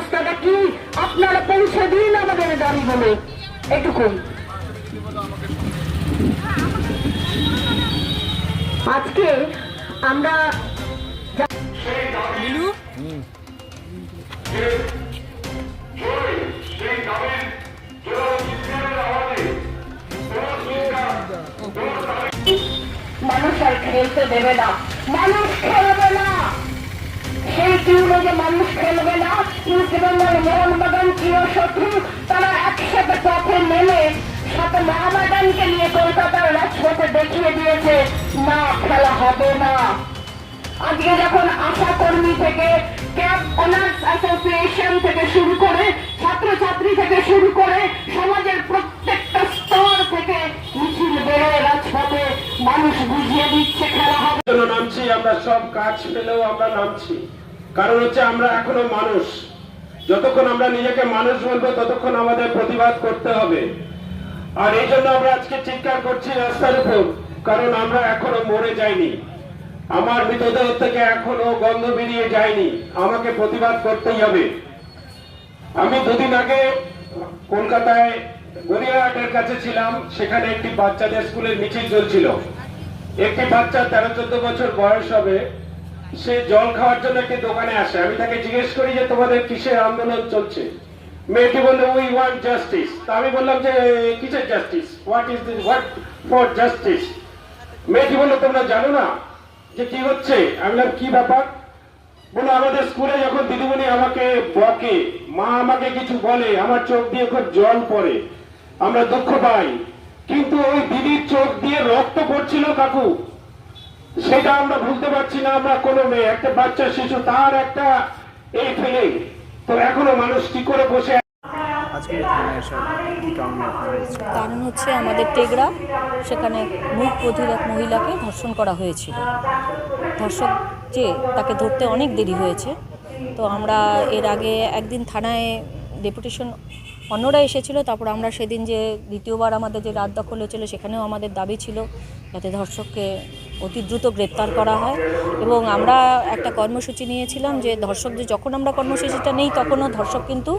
অবস্থাটা কি? আপনারা পৌঁছে দিন আমাদের দাবি বলে। এটুকুই। আজকে আমরা মানুষ আর খেলতে দেবে না। মানুষ খেলবে না। সেই টিউনে যে মানুষ খেলবে না। ইস্টবেঙ্গল মোহনবাগান প্রিয় শত্রু। তারা একসাথে পথে নেমে সাথে মহাবাগানকে নিয়ে কলকাতার রাজপথে দেখিয়ে দিয়েছে, না, খেলা হবে না। আজকে যখন আশা কর্মী থেকে, ক্যাব অনার্স অ্যাসোসিয়েশন থেকে শুরু করে, ছাত্রছাত্রী থেকে শুরু করে সমাজের প্রত্যেকটা স্তর থেকে মিছিল বেরোয় রাজপথে নামছি, আমরা সব কাজ পেলেও আমরা নামছি। কারণ হচ্ছে আমরা এখনও মানুষ। যতক্ষণ আমরা নিজেকে মানুষ বলব, ততক্ষণ আমাদের প্রতিবাদ করতে হবে। আর এই জন্য আমরা আজকে চিৎকার করছি রাস্তার উপর, কারণ আমরা এখনও মরে যাইনি। আমার মৃতদেহ থেকে এখনও গন্ধ বেরিয়ে যায়নি। আমাকে প্রতিবাদ করতেই হবে। আমি দুদিন আগে কলকাতায় গড়িয়াহাটের কাছে ছিলাম, সেখানে একটি বাচ্চাদের স্কুলের মিছিল চলছিল। একটি বাচ্চা তেরো, চোদ্দ বছর বয়স হবে, সে জল খাওয়ার জন্য একটি দোকানে আসে। আমি তাকে জিজ্ঞেস করি যে, তোমাদের কিসের আন্দোলন চলছে? মেয়েটি বলল উই ওয়ান্ট জাস্টিস তা আমি বললাম যে, কিসের justice what is this what for justice মেয়েটি বলল, তোমরা জানো না যে কি হচ্ছে? আমি বললাম, কি ব্যাপার? বলো আমাদের স্কুলে যখন দিদিমণি আমাকে বকে, মা আমাকে কিছু বলে, আমার চোখ দিয়ে খুব জল পড়ে, আমরা দুঃখ পাই। কিন্তু ওই দিদির চোখ রক্ত পড়ছিল কাকু। সেটা আমরা ভুলতে পারছি না আমরা কোনো মেয়ে একটা বাচ্চা শিশু তার একটা এই ফিলিং। তো এখনও মানুষ কি করে বসে? কারণ হচ্ছে আমাদের টেগরা সেখানে মুখ বধির এক মহিলাকে ধর্ষণ করা হয়েছিল। ধর্ষক যে তাকে ধরতে অনেক দেরি হয়েছে। তো আমরা এর আগে একদিন থানায় ডেপুটেশন অন্যরা এসেছিল, তারপর আমরা সেদিন যে দ্বিতীয়বার আমাদের যে রাত দখল হয়েছিল, সেখানেও আমাদের দাবি ছিল যাতে ধর্ষককে অতি দ্রুত গ্রেপ্তার করা হয়। এবং আমরা একটা কর্মসূচি নিয়েছিলাম যে ধর্ষক যে, যখন আমরা কর্মসূচিটা নেই, তখনও ধর্ষক কিন্তু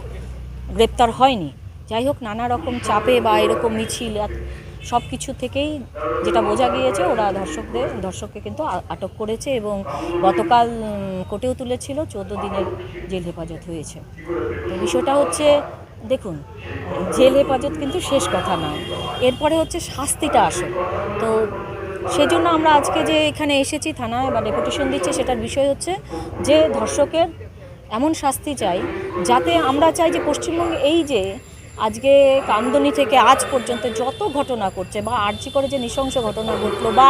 গ্রেপ্তার হয়নি। যাই হোক, নানা রকম চাপে বা এরকম মিছিল সব কিছু থেকেই যেটা বোঝা গিয়েছে, ওরা ধর্ষকদের, ধর্ষককে কিন্তু আটক করেছে এবং গতকাল কোর্টেও তুলেছিল, চোদ্দ দিনের জেল হেফাজত হয়েছে। তো বিষয়টা হচ্ছে দেখুন, জেল হেফাজত কিন্তু শেষ কথা নয়। এরপরে হচ্ছে শাস্তিটা আসল। তো সেজন্য আমরা আজকে যে এখানে এসেছি, থানায় বা ডেপুটেশন দিচ্ছে, সেটার বিষয় হচ্ছে যে ধর্ষকের এমন শাস্তি চাই, যাতে আমরা চাই যে পশ্চিমবঙ্গে এই যে আজকে কামদনি থেকে আজ পর্যন্ত যত ঘটনা করছে বা আর্জি করে যে নৃশংস ঘটনা ঘটলো, বা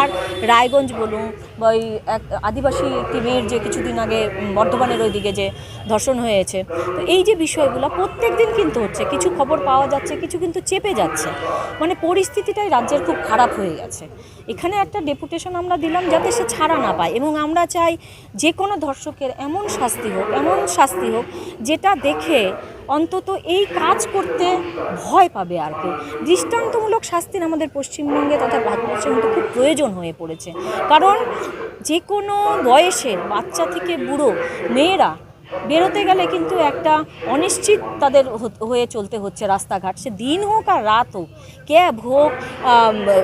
রায়গঞ্জ বলুন ওই এক আদিবাসী একটি মেয়ের যে কিছুদিন আগে বর্ধমানের ওইদিকে যে ধর্ষণ হয়েছে। তো এই যে বিষয়গুলো প্রত্যেক দিন কিন্তু হচ্ছে, কিছু খবর পাওয়া যাচ্ছে, কিছু কিন্তু চেপে যাচ্ছে। মানে পরিস্থিতিটাই রাজ্যের খুব খারাপ হয়ে গেছে। এখানে একটা ডেপুটেশন আমরা দিলাম যাতে সে ছাড়া না পায় এবং আমরা চাই যে কোনো ধর্ষকের এমন শাস্তি হোক, এমন শাস্তি হোক যেটা দেখে অন্তত এই কাজ করতে ভয় পাবে আর কেউ দৃষ্টান্তমূলক শাস্তির আমাদের পশ্চিমবঙ্গে তথা ভারতবর্ষের মধ্যে খুব প্রয়োজন হয়ে পড়েছে। কারণ যে কোনো বয়সের বাচ্চা থেকে বুড়ো মেয়েরা বেরোতে গেলে কিন্তু একটা অনিশ্চিত তাদের হয়ে চলতে হচ্ছে রাস্তাঘাট। সে দিন হোক আর রাত হোক, ক্যাব হোক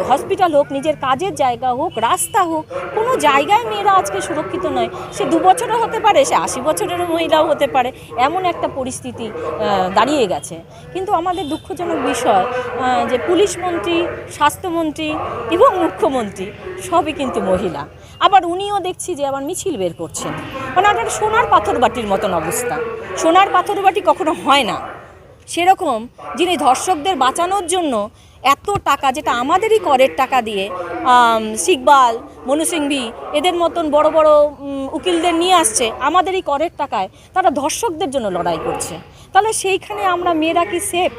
হসপিটাল হোক, নিজের কাজের জায়গা হোক, রাস্তা হোক, কোনো জায়গায় মেয়েরা আজকে সুরক্ষিত নয়। সে দু বছরও হতে পারে, সে আশি বছরেরও মহিলাও হতে পারে, এমন একটা পরিস্থিতি দাঁড়িয়ে গেছে। কিন্তু আমাদের দুঃখজনক বিষয় যে পুলিশ মন্ত্রী, স্বাস্থ্যমন্ত্রী এবং মুখ্যমন্ত্রী সবই কিন্তু মহিলা। আবার উনিও দেখছি যে আবার মিছিল বের করছেন। মানে একটা সোনার পাথর বাটির মতন অবস্থা। সোনার পাথর বাটি কখনো হয় না। সেরকম যিনি ধর্ষকদের বাঁচানোর জন্য এত টাকা যেটা আমাদেরই করের টাকা দিয়ে আম, সিকবাল মনু সিংভি এদের মতন বড় বড় উকিলদের নিয়ে আসছে আমাদেরই করের টাকায় তারা ধর্ষকদের জন্য লড়াই করছে। তাহলে সেইখানে আমরা মেয়েরা কি সেফ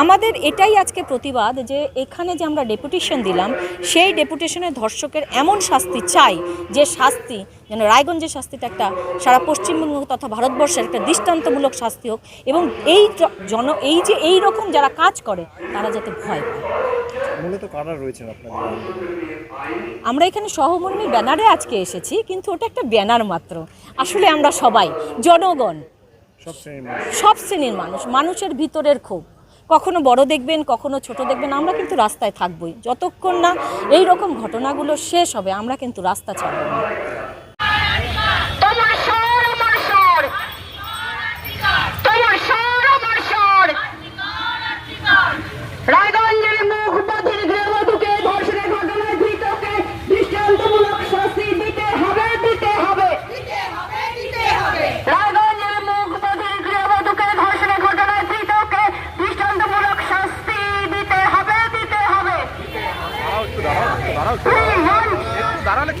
আমাদের এটাই আজকে প্রতিবাদ যে এখানে যে আমরা ডেপুটেশন দিলাম সেই ডেপুটেশনে ধর্ষকের এমন শাস্তি চাই যে শাস্তি যেন রায়গঞ্জের শাস্তিটা একটা সারা পশ্চিমবঙ্গ তথা ভারতবর্ষের একটা দৃষ্টান্তমূলক শাস্তি হোক এবং এই জন এই যে এই রকম যারা কাজ করে তারা যাতে ভয় পায়। মূলত কারা রয়েছেন আপনাদের আমরা এখানে সহমর্মী ব্যানারে আজকে এসেছি কিন্তু ওটা একটা ব্যানার মাত্র। আসলে আমরা সবাই জনগণ। সব শ্রেণির মানুষ। সব শ্রেণির মানুষ মানুষের ভিতরের ক্ষোভ কখনো বড় দেখবেন, কখনো ছোট দেখবেন, আমরা কিন্তু রাস্তায় থাকবই। যতক্ষণ না এই রকম ঘটনাগুলো শেষ হবে, আমরা কিন্তু রাস্তা ছাড়ব না তোমার স্বর আমার স্বর তোমার স্বর আমার স্বর রায়গঞ্জের মুখ বধির গৃহবধূকে ধর্ষণের ঘটনায় ধৃতকে দৃষ্টান্তমূলক শাস্তি দিতে হবে দিতে হবে রায়গঞ্জের মুখ বধির গৃহবধূকে ধর্ষণের ঘটনায় ধৃতকে দৃষ্টান্তমূলক শাস্তি দিতে হবে দিতে হবে দাঁড়াও একটু দাঁড়াও একটু দাঁড়াও একটু We want, একটু দাঁড়ালে কি